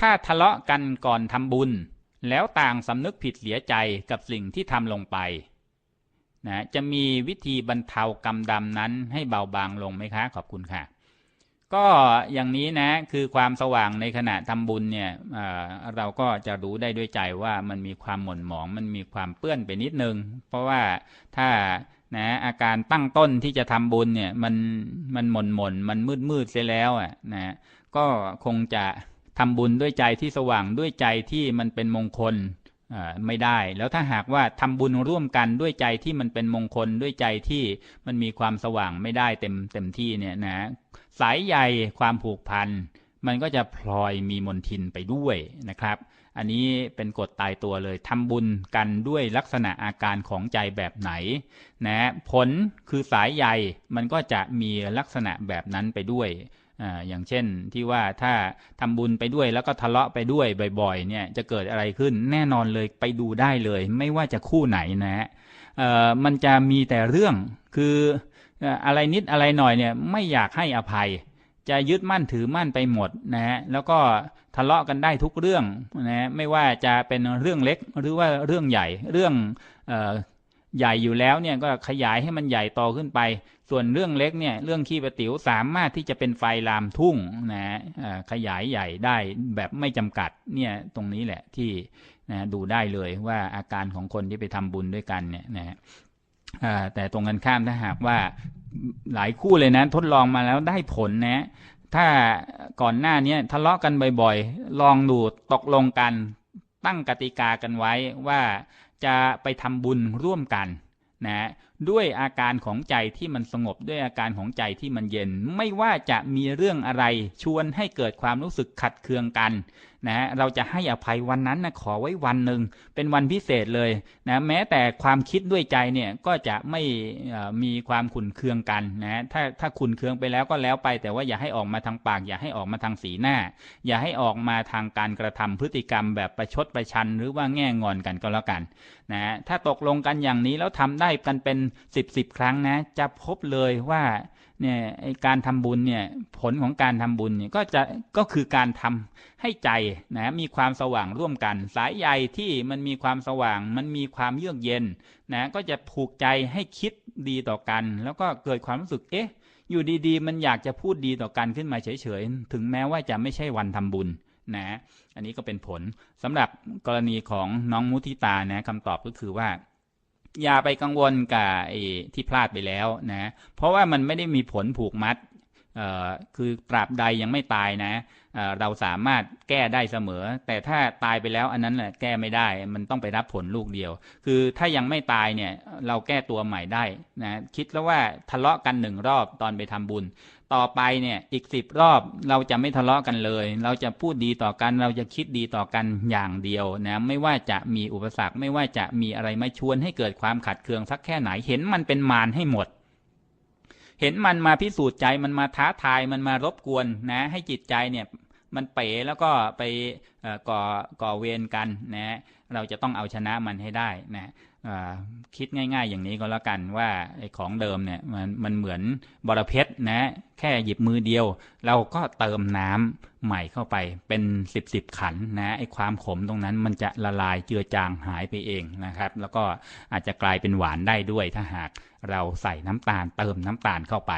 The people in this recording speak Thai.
ถ้าทะเลาะกันก่อนทำบุญ แล้วต่างสำนึกผิดเสียใจกับสิ่งที่ทำลงไปนะจะมีวิธีบรรเทากรรมดำนั้นให้เบาบางลงไหมคะ ขอบคุณค่ะ ก็อย่างนี้นะคือความสว่างในขณะทำบุญเนี่ยเเราก็จะรู้ได้ด้วยใจว่ามันมีความหม่นหมอง มันมีความเปื้อนไปนิดนึง เพราะว่าถ้านะอาการตั้งต้นที่จะทำบุญเนี่ยมันมันหม่นหม่นมันมืดมืดเสียแล้วอะนะก็คงจะ ทำบุญด้วยใจที่สว่างด้วยใจที่มันเป็นมงคลไม่ได้ แล้วถ้าหากว่าทำบุญร่วมกันด้วยใจที่มันเป็นมงคลด้วยใจที่มันมีความสว่างไม่ได้เต็มเต็มที่เนี่ยนะสายใยความผูกพันมันก็จะพลอยมีมนทินไปด้วยนะครับ อันนี้เป็นกฎตายตัวเลยทำบุญกันด้วยลักษณะอาการของใจแบบไหนนะผลคือสายใยมันก็จะมีลักษณะแบบนั้นไปด้วย อย่างเช่นที่ว่าถ้าทำบุญไปด้วยแล้วก็ทะเลาะไปด้วยบ่อย ๆ เนี่ยจะเกิดอะไรขึ้นแน่นอนเลยไปดูได้เลย ไม่ว่าจะคู่ไหนนะฮะมันจะมีแต่เรื่องคืออะไรนิดอะไรหน่อยเนี่ยไม่อยากให้อภัย จะยึดมั่นถือมั่นไปหมดนะฮะแล้วก็ทะเลาะกันได้ทุกเรื่องนะฮะไม่ว่าจะเป็นเรื่องเล็กหรือว่าเรื่องใหญ่เรื่องอ ใหญ่อยู่แล้วเนี่ยก็ขยายให้มันใหญ่โตขึ้นไป ส่วนเรื่องเล็กเนี่ยเรื่องขี้ประติ๋วสามารถที่จะเป็นไฟลามทุ่งนะฮะขยายใหญ่ได้แบบไม่จำกัดเนี่ยตรงนี้แหละที่นะดูได้เลยว่าอาการของคนที่ไปทำบุญด้วยกันเนี่ยนะฮะแต่ตรงกันข้ามถ้าหากว่าหลายคู่เลยนะทดลองมาแล้วได้ผลนะถ้าก่อนหน้านี้ทะเลาะกันบ่อยๆ ลองดูตกลงกันตั้งกติกากันไว้ว่า จะไปทำบุญร่วมกันนะด้วยอาการของใจที่มันสงบด้วยอาการของใจที่มันเย็น ไม่ว่าจะมีเรื่องอะไรชวนให้เกิดความรู้สึกขัดเคืองกัน นะเราจะให้อภัยวันนั้นนะขอไว้วันหนึ่งเป็นวันพิเศษเลยนะแม้แต่ความคิดด้วยใจเนี่ยก็จะไม่มีความขุนเคืองกันนะถ้าถ้าขุนเคืองไปแล้วก็แล้วไป แต่ว่าอย่าให้ออกมาทางปาก อย่าให้ออกมาทางสีหน้า อย่าให้ออกมาทางการกระทำพฤติกรรมแบบประชดประชัน หรือว่าแง่งอนกันก็แล้วกันนะถ้าตกลงกันอย่างนี้แล้วทำได้กันเป็นสิบสิบครั้งนะจะพบเลยว่า เนี่ยไอการทำบุญเนี่ยผลของการทำบุญเนี่ยก็จะก็คือการทำให้ใจนะมีความสว่างร่วมกัน สายใยที่มันมีความสว่าง มันมีความเยือกเย็นนะก็จะผูกใจให้คิดดีต่อกัน แล้วก็เกิดความรู้สึกเอ๊ะ อยู่ดีๆ มันอยากจะพูดดีต่อกันขึ้นมาเฉยๆ ถึงแม้ว่าจะไม่ใช่วันทำบุญนะอันนี้ก็เป็นผลสำหรับกรณีของน้องมุทิตานะคำตอบก็คือว่า อย่าไปกังวลกับไอ้ที่พลาดไปแล้วนะ เพราะว่ามันไม่ได้มีผลผูกมัด คือตราบใดยังไม่ตายนะเเราสามารถแก้ได้เสมอ แต่ถ้าตายไปแล้วอันนั้นแหละแก้ไม่ได้ มันต้องไปรับผลลูกเดียว คือถ้ายังไม่ตายเนี่ยเราแก้ตัวใหม่ได้นะคิดแล้วว่าทะเลาะกันหนึ่งรอบตอนไปทำบุญ ต่อไปเนี่ยอีกสิบรอบเราจะไม่ทะเลาะกันเลย เราจะพูดดีต่อกัน เราจะคิดดีต่อกันอย่างเดียวนะไม่ว่าจะมีอุปสรรคไม่ว่าจะมีอะไรมาชวนให้เกิดความขัดเคืองสักแค่ไหนเห็นมันเป็นมารให้หมด เห็นมันมาพิสูจน์ใจมันมาท้าทายมันมารบกวนนะ ให้จิตใจเนี่ย มันเป๋แล้วก็ไปก่อก่อเวรกันนะเราจะต้องเอาชนะมันให้ได้นะคิดง่าย ๆ อย่างนี้ก็แล้วกันว่าไอ้ของเดิมเนี่ยมันมันเหมือนบอระเพชรนะแค่หยิบมือเดียว เราก็เติมน้ำใหม่เข้าไปเป็นสิบสิบขันนะไอ้ความขมตรงนั้นมันจะละลายเจือจางหายไปเองนะครับ แล้วก็อาจจะกลายเป็นหวานได้ด้วยถ้าหากเราใส่น้ำตาลเติมน้ำตาลเข้าไป